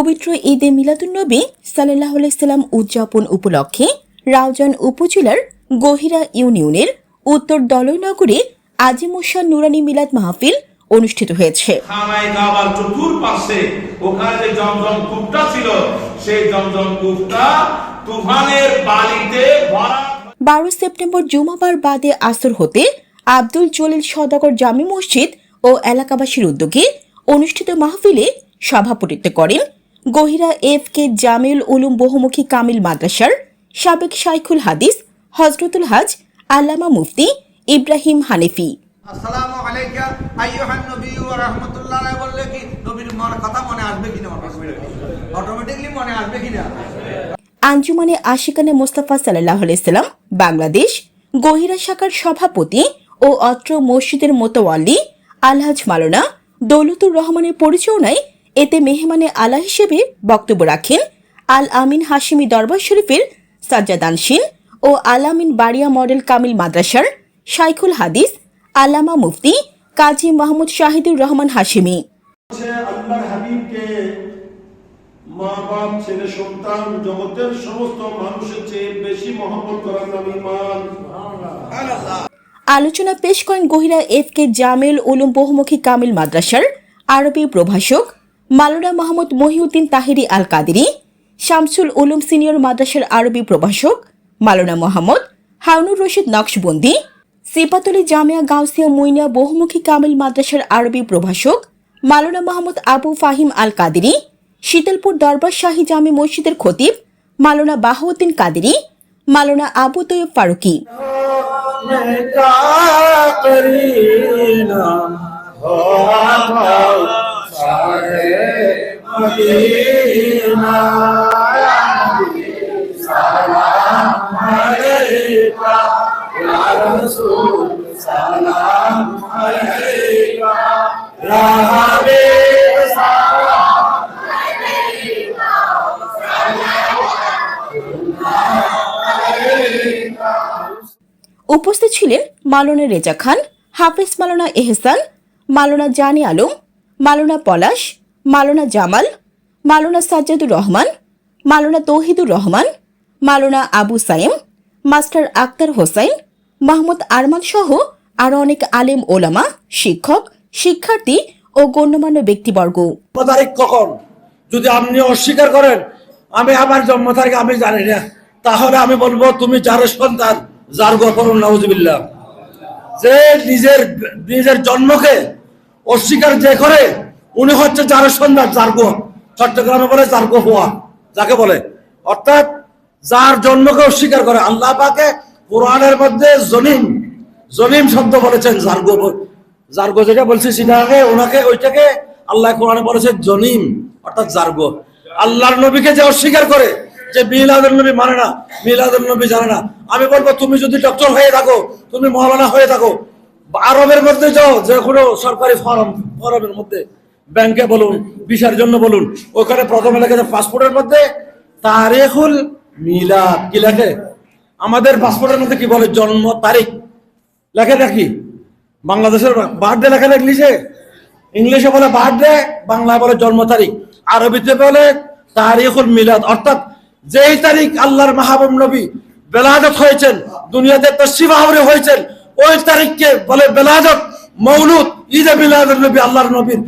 পবিত্র ঈদে মিলাদুন্নবী সাল্লাহ সাল্লাম উদযাপন উপলক্ষে রাউজান উপজেলার গহিরা ইউনিয়নের উত্তর দলনগরে আজিমুসান নুরানি মিলাদ মাহফিল অনুষ্ঠিত হয়েছে। ওখানে যে জমজম কূপটা ছিল সেই জমজম কূপটা তুফানের বালিতে ভরা বারো সেপ্টেম্বর জুমাবার বাদে আসর হতে আব্দুল জলিল সদাগর জামি মসজিদ ও এলাকাবাসীর উদ্যোগে অনুষ্ঠিত মাহফিলে সভাপতিত্ব করেন গহিরা এফ কে জামিউল উলুম বহুমুখী কামিল মাদ্রাসার সাবেক শাইখুল হাদিস হজরতুল হাজ আল্লামা মুফতি ইব্রাহিম হানিফি। আসসালামু আলাইকা আইয়ুহান নবী ওয়া রাহমাতুল্লাহ। বললে কি নবীর কথা মনে আসবে কিনা? অটোমেটিকলি মনে আসবে কিনা? আঞ্জুমানে আশিকানে মোস্তাফা সাল্লাহ সাল্লাম বাংলাদেশ গহিরা শাখার সভাপতি ও অত্র মসজিদের মোতোয়াল্লি আলহাজ মালোনা দৌলতুর রহমানের পরিচালনায় এতে মেহমানে আলা হিসেবে বক্তব্য রাখেন আল আমিন হাশিমি দরবার শরীফের সাজ্জাদ সাজ্জাদানসিন ও আল আমিন বাড়িয়া মডেল কামিল মাদ্রাসার শাইখুল হাদিস আল্লামা মুফতি কাজী মাহমুদ শাহিদুর রহমান হাশিমি। আল্লাহর হাবিবকে মা বাপ ছেলে সন্তান জগতের সমস্ত মানুষের চেয়ে বেশি মহব্বত করার নাম ইমান আলোচনা পেশ করেন গহিরা এফ কে জামেল উলুম বহুমুখী কামিল মাদ্রাসার আরবি প্রভাষক মালোনা মোহাম্মদ মহিউদ্দিন তাহিরি আল কাদেরি শামসুল উলুম সিনিয়র মাদ্রাসার আরবি প্রভাষক মালোনা মোহাম্মদ হাউনুর রশিদ নকশবন্দি সিপাতলি জামিয়া গাউসিয়া মুইনিয়া বহুমুখী কামিল মাদ্রাসার আরবি প্রভাষক মালোনা মোহাম্মদ আবু ফাহিম আল কাদেরি শীতলপুর দরবার শাহী জামি মসজিদের খতিব মালোনা বাহাউদ্দিন কাদেরি, মালোনা আবু তৈয়ব ফারুকি। উপস্থিত ছিলেন মালনা রেজা খান হাফিজ মালনা এহসান মালনা জানি আলম মালনা পলাশ মালনা জামাল, মালনা সাজ্জাদুর রহমান, মালনা তৌহিদুর রহমান, মালনা আবু সাইম, মাস্টার আক্তার হোসাইন, মাহমুদ আরমান সহ আরও অনেক আলেম ওলামা, শিক্ষক, শিক্ষার্থী ও গণ্যমান্য ব্যক্তিবর্গ। তারিখ কখন? যদি আপনি অস্বীকার করেন, আমি আমার জন্ম তারিখ আমি জানি না। তাহলে আমি বলব, তুমি যার সন্তান, যার গপরণ নাউজুবিল্লাহ। যে নিজের নিজের জন্মকে অস্বীকার যে করে উনি হচ্ছে যার সন্তান যার গো চট্টগ্রামে বলে যার গো হওয়া যাকে বলে। অর্থাৎ যার জন্মকে অস্বীকার করে। আল্লাহ পাকে কোরআনের মধ্যে জনিম জনিম শব্দ বলেছেন, যার গো জার্গো যেটা বলছি সেটাকে ওনাকে, ওইটাকে আল্লাহ কোরআনে বলেছে জনিম অর্থাৎ জার্গো আল্লাহর নবীকে যে অস্বীকার করে, যে মিলাদুল নবী মানে না মিলাদুল নবী জানে না। আমি বলব, তুমি যদি ডক্টর হয়ে থাকো, তুমি মহামানা হয়ে থাকো, আরবের মধ্যে যাও, যে কোনো সরকারি ফরম ফরমের মধ্যে। ব্যাংকে বলুন, ভিসার জন্য বলুন, ওখানে প্রথমে লেখে পাসপোর্টের মধ্যে তারিখুল মিলাদ। কি লেখে? আমাদের পাসপোর্টের মধ্যে কি বলে? জন্ম তারিখ। লেখে দেখি। বাংলাদেশের বার্থডে লেখা ইংলিশে? ইংলিশে বলে বার্থডে, বাংলায় বলে জন্ম তারিখ। আরবিতে বলে তারিখুল মিলাদ। অর্থাৎ যেই তারিখ আল্লাহর মাহবুব নবী বেলাদত হয়েছেন, দুনিয়াতে তসিফ হয়েছেন, ওই তারিখকে বলে বেলাদত মৌলুদ, ঈদে মিলাদুল নবী আল্লাহর নবীর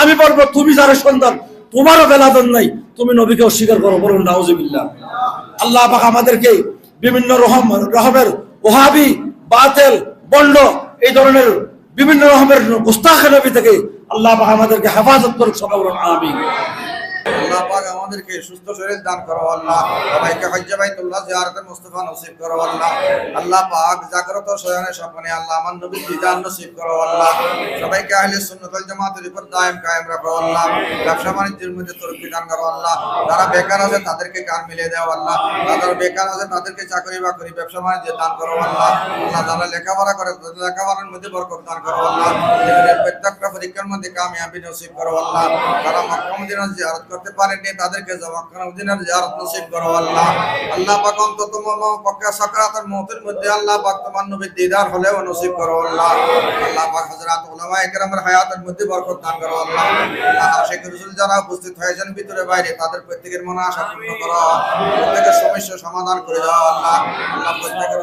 আমি বলব, তুমি যারা সন্তান, তোমারও বেলাদন নাই, তুমি নবীকে অস্বীকার করো, বলুন, নাউজুবিল্লাহ। আল্লাহ আমাদেরকে বিভিন্ন রহম, রহমের ওহাবি, বাতেল, বন্ড, এই ধরনের বিভিন্ন রকমের গুস্তাখে নবী থেকে আল্লাহ আমাদেরকে হেফাজত করুক বলুন, আমিন। আল্লাহ। পাক আমাদেরকে সুস্থ তাদেরকে কাজ মিলিয়ে দাও আল্লাহ। যারা বেকার আছে তাদেরকে চাকরি বাকরি, ব্যবসা বাণিজ্য দান করো আল্লাহ। আল্লাহ যারা লেখাপড়া করে লেখাপড়ার মধ্যে বরকত দান করো আল্লাহ। প্রত্যেকটা পরীক্ষার মধ্যে কামিয়াবি নসিব করো আল্লাহ। যারা মক্কা মদিনা জিয়ারত করতে পারেননি তাদেরকে জমাখানা দিনের জিয়ারত নসিব করো আল্লাহ। আল্লাহ পাক অন্তত পক্কা সাকরাতের মউতের মধ্যে আল্লাহ পাক তোমার নবীর দিদার হলেও নসিব করো আল্লাহ। আল্লাহ পাক হযরত উলামা একরামের হায়াতের মধ্যে বরকত দান করো আল্লাহ। আল্লাহ আশিক রাসূল যারা উপস্থিত হয়েছেন ভিতরে বাইরে, তাদের প্রত্যেকের মনে আশা পূর্ণ করো। প্রত্যেকের সমস্যা সমাধান করে দাও আল্লাহ। আল্লাহ প্রত্যেকের